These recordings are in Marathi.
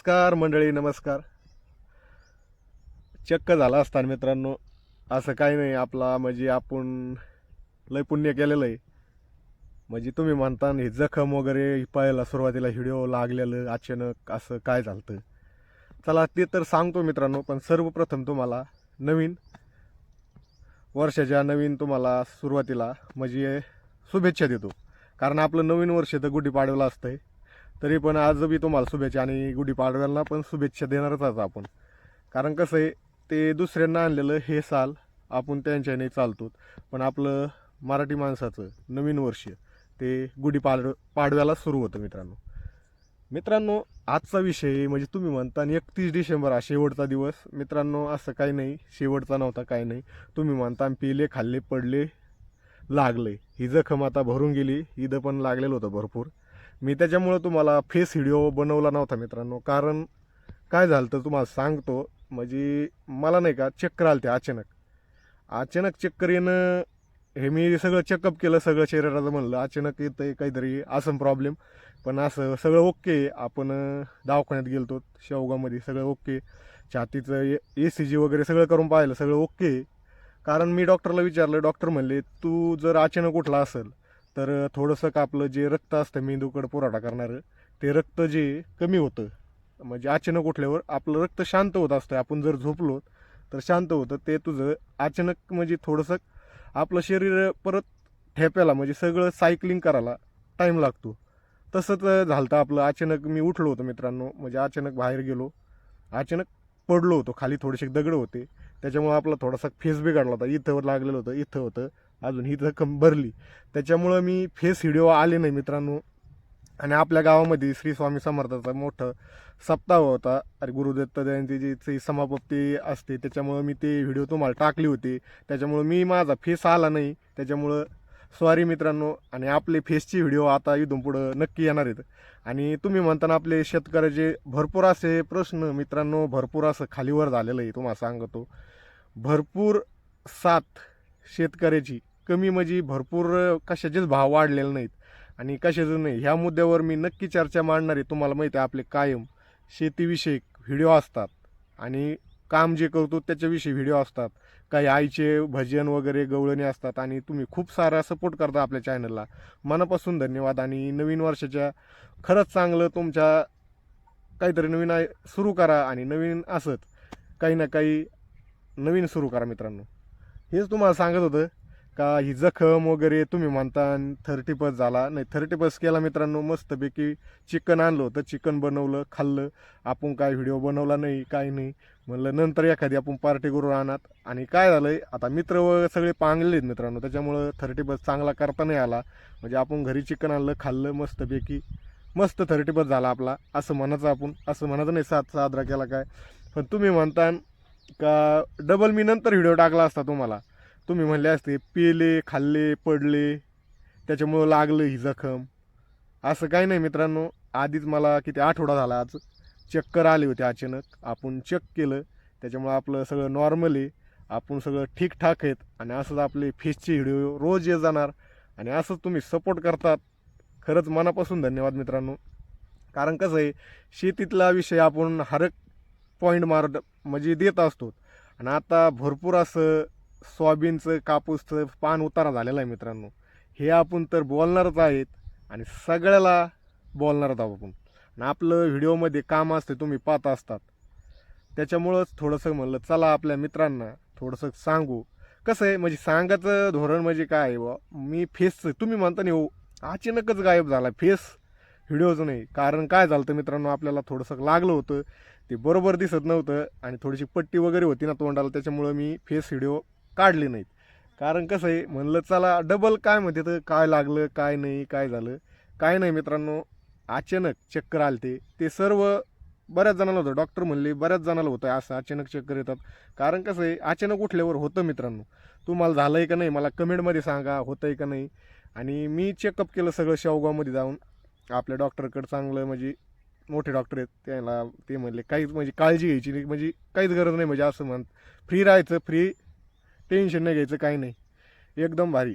नमस्कार मंडळी नमस्कार. चक्क झाला असताना मित्रांनो. असं काही नाही आपला म्हणजे आपण लय पुण्य केलेलं आहे. म्हणजे तुम्ही म्हणता हे जखम वगैरे पाहायला सुरुवातीला व्हिडिओ लागलेलं अचानक असं काय झालं चला ते तर सांगतो मित्रांनो पण सर्वप्रथम तुम्हाला नवीन वर्षाच्या नवीन तुम्हाला सुरुवातीला म्हणजे शुभेच्छा देतो. कारण आपलं नवीन वर्ष तर गुढीपाडवलं असतं आहे तरी पण आज बी तुम्हाला शुभेच्छा आणि गुढीपाडव्याला पण शुभेच्छा देणारच आहोत आपण. कारण कसं आहे ते दुसऱ्यांना आणलेलं हे साल आपण त्यांच्याने चालतो पण आपलं मराठी माणसाचं नवीन वर्ष ते गुढीपाड पाडव्याला सुरू होतं मित्रांनो. मित्रांनो आजचा विषय म्हणजे तुम्ही म्हणता एकतीस डिसेंबर हा शेवटचा दिवस. मित्रांनो असं काही नाही शेवटचा नव्हता काही नाही. तुम्ही म्हणता पिले खाल्ले पडले लागले. ही जखम आता भरून गेली इथं पण लागलेलं होतं भरपूर. मी त्याच्यामुळं तुम्हाला फेस व्हिडिओ बनवला नव्हता मित्रांनो. कारण काय झालं तर तुम्हाला सांगतो. म्हणजे मला नाही का चक्कर आलं ते अचानक. अचानक चक्कर येणं हे मी सगळं चेकअप केलं सगळं शरीराचं म्हणलं. अचानक येतं आहे काहीतरी असं प्रॉब्लेम पण असं सगळं ओके आपण दवाखान्यात गेलतो शेवगामध्ये सगळं ओके छातीचं ए सी जी वगैरे सगळं करून पाहिलं सगळं ओके कारण मी डॉक्टरला विचारलं. डॉक्टर म्हणले तू जर अचानक उठला असेल तर थोडंसं का आपलं जे रक्त असतं मेंदूकडं पुरवठा करणारं ते रक्त जे कमी होतं. म्हणजे अचानक उठल्यावर आपलं रक्त शांत होत असतं. आपण जर झोपलो तर शांत होतं. ते तुझं अचानक म्हणजे थोडंसं आपलं शरीर परत ठेप्याला म्हणजे सगळं सायकलिंग करायला टाईम लागतो. तसंच झालं तर आपलं. अचानक मी उठलो होतो मित्रांनो. म्हणजे अचानक बाहेर गेलो. अचानक पडलो होतो. खाली थोडेसे दगड होते. त्याच्यामुळं आपला थोडासा फेस बिघडला होता. इथं लागलेलं होतं. इथं होतं. अजून ही रक्कम भरली. त्याच्यामुळं मी फेस व्हिडिओ आले नाही मित्रांनो. आणि आपल्या गावामध्ये श्री स्वामी समर्थाचा मोठं सप्ताह होता. अरे गुरुदत्त जयंतीची समापत्ती असते. त्याच्यामुळं मी ते व्हिडिओ तुम्हाला टाकले होते. त्याच्यामुळं मी माझा फेस आला नाही. त्याच्यामुळं सॉरी मित्रांनो. आणि आपले फेसचे व्हिडिओ आता इथून पुढं नक्की येणार आहेत. आणि तुम्ही म्हणताना आपले शेतकऱ्याचे भरपूर असे प्रश्न मित्रांनो भरपूर असं खालीवर झालेलं आहे. तुम्हाला सांगतो. भरपूर साथ शेतकऱ्याची. कमी म्हणजे भरपूर कशाचेच भाव वाढलेले नाहीत. आणि कशाचं नाही ह्या मुद्द्यावर मी नक्की चर्चा मांडणार आहे. तुम्हाला माहिती आहे आपले कायम शेतीविषयक व्हिडिओ असतात. आणि काम जे करतो त्याच्याविषयी व्हिडिओ असतात. काही आईचे भजन वगैरे गवळणी असतात. आणि तुम्ही खूप सारा सपोर्ट करता आपल्या चॅनलला मनापासून धन्यवाद. आणि नवीन वर्षाच्या खरंच चांगलं तुमच्या काहीतरी नवीन आय सुरू करा. आणि नवीन असंच काही ना काही नवीन सुरू करा मित्रांनो. हेच तुम्हाला सांगत होतं का ही जखम वगैरे तुम्ही म्हणता थर्टी पस झाला. नाही थर्टी पस केला मित्रांनो मस्तपैकी चिकन आणलं होतं. चिकन बनवलं खाल्लं. आपण काय व्हिडिओ बनवला नाही काय नाही. म्हणलं नंतर एखादी आपण पार्टी करून आणत. आणि काय झालंय आता मित्र व सगळे पांगले आहेत मित्रांनो. त्याच्यामुळं थर्टी पस चांगला करता नाही आला. म्हणजे आपण घरी चिकन आणलं खाल्लं मस्तपैकी. मस्त थर्टी पस झाला आपला. असं म्हणायचं आपण. असं म्हणायचं नाही सात साजरा केला काय. पण तुम्ही म्हणता का डबल मी नंतर व्हिडिओ टाकला असता तुम्हाला. तुम्ही म्हणले असते पेले खाल्ले पडले त्याच्यामुळं लागलं ही जखम. असं काही नाही मित्रांनो आधीच मला किती आठवडा झाला आज. चक्कर आले होते अचानक. आपण चेक केलं. त्याच्यामुळं आपलं सगळं नॉर्मल आहे. आपण सगळं ठीकठाक आहेत. आणि असंच आपले फेसचे व्हिडिओ रोज येत जाणार. आणि असंच तुम्ही सपोर्ट करतात. खरंच मनापासून धन्यवाद मित्रांनो. कारण कसं आहे शेतीतला विषय आपण हरक एक पॉईंट मार म्हणजे देत असतो. आणि आता भरपूर असं सोयाबीनचं कापूसचं पान उतारा झालेलं आहे मित्रांनो. हे आपण तर बोलणारच आहेत आणि सगळ्याला बोलणारच आहोत आपण. आणि आपलं व्हिडिओमध्ये काम असते तुम्ही पाहत असतात. त्याच्यामुळंच थोडंसं म्हणलं चला आपल्या मित्रांना थोडंसं सांगू. कसं आहे म्हणजे सांगायचं धोरण म्हणजे काय आहे बुवा? मी फेसचं तुम्ही म्हणता नाही हो अचानकच गायब झाला फेस. व्हिडिओचं नाही. कारण काय झालं तर मित्रांनो आपल्याला थोडंसं लागलं होतं. ते बरोबर दिसत नव्हतं आणि थोडीशी पट्टी वगैरे होती ना तोंडाला त्याच्यामुळं मी फेस व्हिडिओ काढले नाहीत. कारण कसं आहे म्हणलं चला डबल काय म्हणते तर काय लागलं काय नाही काय झालं. काय नाही मित्रांनो अचानक चक्कर आलते. ते सर्व बऱ्याच जणांना होतं. डॉक्टर म्हणले बऱ्याच जणांना होतं. असं अचानक चक्कर येतात. कारण कसं आहे अचानक उठल्यावर होतं मित्रांनो. तुम्हाला झालं आहे का नाही मला कमेंटमध्ये सांगा होतं आहे का नाही. आणि मी चेकअप केलं सगळं शेवगावमध्ये जाऊन. आपल्या डॉक्टरकडे चांगलं म्हणजे मोठे डॉक्टर आहेत त्याला ते म्हणले काहीच म्हणजे काळजी घ्यायची नाही. म्हणजे काहीच गरज नाही म्हणजे असं म्हण फ्री राहायचं फ्री टेन्शन नाही घ्यायचं काही नाही. एकदम भारी.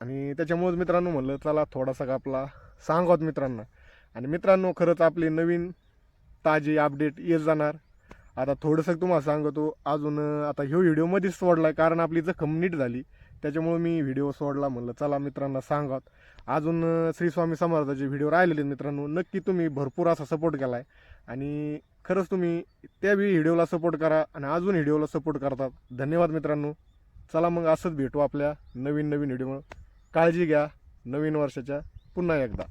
आणि त्याच्यामुळेच मित्रांनो म्हणलं चला थोडासा का आपला सांगत मित्रांना. आणि मित्रांनो खरंच आपली नवीन ताजी अपडेट येत जाणार. आता थोडंसं तुम्हाला सांगतो अजून आता ह्यो व्हिडिओमध्येच सोडला सोडला कारण आपली जखम नीट झाली. त्याच्यामुळे मी व्हिडिओ सोडला म्हणलं चला मित्रांना सांगात अजून श्री स्वामी समर्थाचे व्हिडिओ राहिलेले आहेत मित्रांनो. नक्की तुम्ही भरपूर असा सपोर्ट केला आहे आणि खरंच तुम्ही त्या व्हिडिओला सपोर्ट करा आणि अजून व्हिडिओला सपोर्ट करतात. धन्यवाद मित्रांनो. चला मग असंच भेटू आपल्या नवीन नवीन व्हिडिओ काळजी घ्या. नवीन वर्षाच्या पुन्हा एकदा.